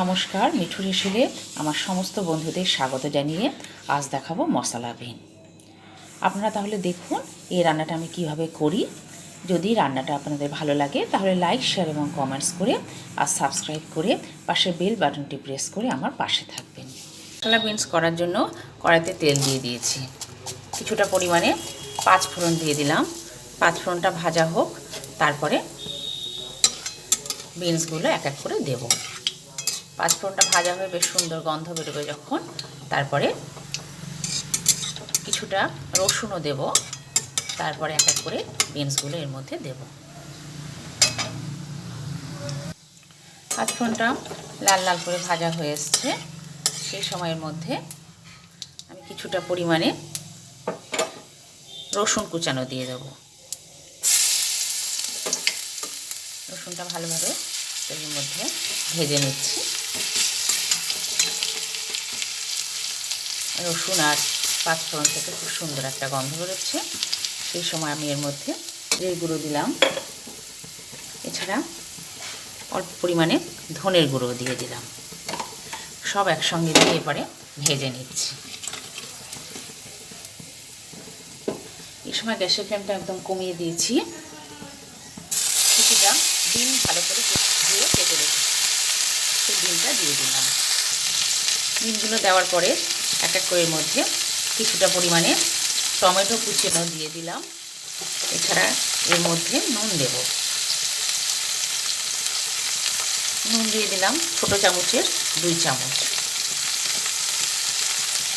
নমস্কার, মিঠু রেশিলে আমার সমস্ত বন্ধুদের স্বাগত জানিয়ে আজ দেখাবো মশলা বিন। আপনারা তাহলে দেখুন, এই রান্নাটা আমি কীভাবে করি। যদি রান্নাটা আপনাদের ভালো লাগে, তাহলে লাইক, শেয়ার এবং কমেন্টস করে আর সাবস্ক্রাইব করে পাশে বেল বাটনটি প্রেস করে আমার পাশে থাকবেন। মশলা বিনস করার জন্য কড়াইতে তেল দিয়ে দিয়েছি। কিছুটা পরিমাণে পাঁচ ফোড়ন দিয়ে দিলাম। পাঁচ ফোড়নটা ভাজা হোক, তারপরে বিনসগুলো এক এক করে দেবো। পাঁচফোড়নটা ভাজা হয়ে বেশ সুন্দর গন্ধ বেরোবে যখন। তারপরে কিছুটা রসুনও দেব। তারপরে এক এক করে বিনসগুলো এর মধ্যে দেব। পাঁচফোড়নটা লাল লাল করে ভাজা হয়ে এসছে। সেই সময়ের মধ্যে আমি কিছুটা পরিমাণে রসুন কুচানো দিয়ে দেবো। রসুনটা ভালোভাবে তেলের মধ্যে ভেজে নিচ্ছি। রসুন আর পাঁচফোড়ন থেকে খুব সুন্দর একটা গন্ধ বেরোচ্ছে। সেই সময় আমি এর মধ্যে জিরে গুঁড়ো দিলাম। এছাড়া অল্প পরিমাণে ধনের গুঁড়ো দিয়ে দিলাম। সব একসঙ্গে দিয়ে এবারে ভেজে নিচ্ছি। এই সময় গ্যাসের ফ্লেমটা একদম কমিয়ে দিয়েছি। কিছুটা ডিম ভালো করে দিয়ে কেটে রেখেছি। সেই ডিমটা দিয়ে দিলাম। ডিমগুলো দেওয়ার পরে এক এক করে মধ্যে কিছুটা পরিমাণে টমেটো কুচিনো দিয়ে দিলাম। এছাড়া এর মধ্যে নুন দেব। নুন দিয়ে দিলাম ছোটো চামচের দুই চামচ।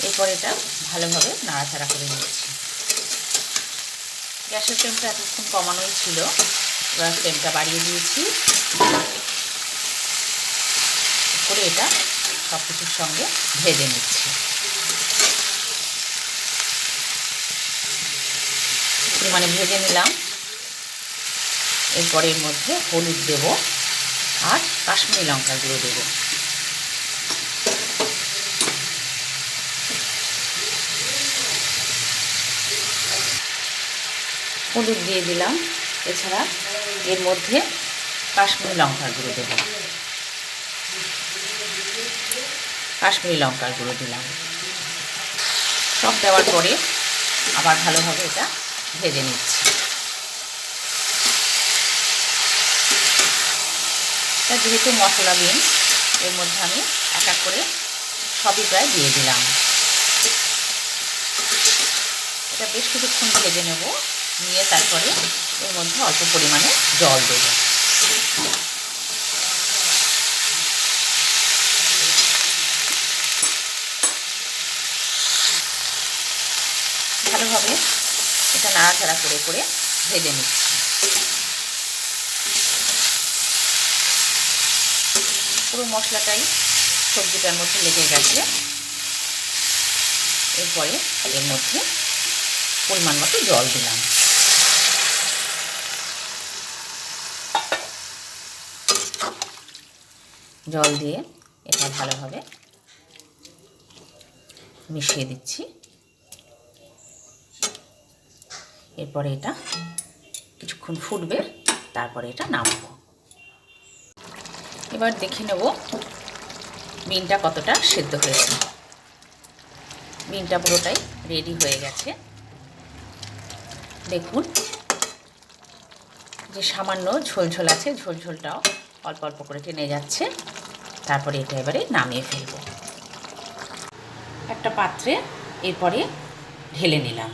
এরপর এটা ভালোভাবে নাড়াচাড়া করে নিয়েছি। গ্যাসের ফ্লেমটা এতক্ষণ কমানোই ছিল। এবার ফ্লেমটা বাড়িয়ে দিয়েছি। করে এটা সব কিছুর সঙ্গে ভেজে নিচ্ছি। পরিমাণে ভেজে নিলাম। এরপরে এর মধ্যে হলুদ দেব আর কাশ্মীরি লঙ্কা গুঁড়ো দেব। হলুদ দিয়ে দিলাম। এছাড়া এর মধ্যে কাশ্মীরি লঙ্কার গুঁড়ো দেব। কাশ্মীরি লঙ্কার গুঁড়ো দিলাম। সব দেওয়ার পরে আবার ভালোভাবে এটা ভেজে নিচ্ছি। এটা যেহেতু মশলা বিন এর মধ্যে আমি এক এক করে সবই প্রায় দিয়ে দিলাম। এটা বেশ কিছুক্ষণ ভেজে নেব, নিয়ে তারপরে এর মধ্যে অল্প পরিমাণে জল দেব। ভালোভাবে এটা নাড়াচাড়া করে করে ভেজে নিচ্ছি। পুরো মশলাটাই সবজিটার মধ্যে লেগে গেছে। এরপরে এর মধ্যে পরিমাণ মতো জল দিলাম। জল দিয়ে এটা ভালোভাবে মিশিয়ে দিচ্ছি। এরপরে এটা কিছুক্ষণ ফুটবে, তারপরে এটা নামাবো। এবার দেখে নেব বিনটা কতটা সেদ্ধ হয়েছে। বিনটা পুরোটাই রেডি হয়ে গেছে। দেখুন, যে সামান্য ঝোলঝোল আছে, ঝোলঝোলটাও অল্প অল্প করে টেনে যাচ্ছে। তারপরে এটা এবারে নামিয়ে ফেলব। একটা পাত্রে এরপরে ঢেলে নিলাম।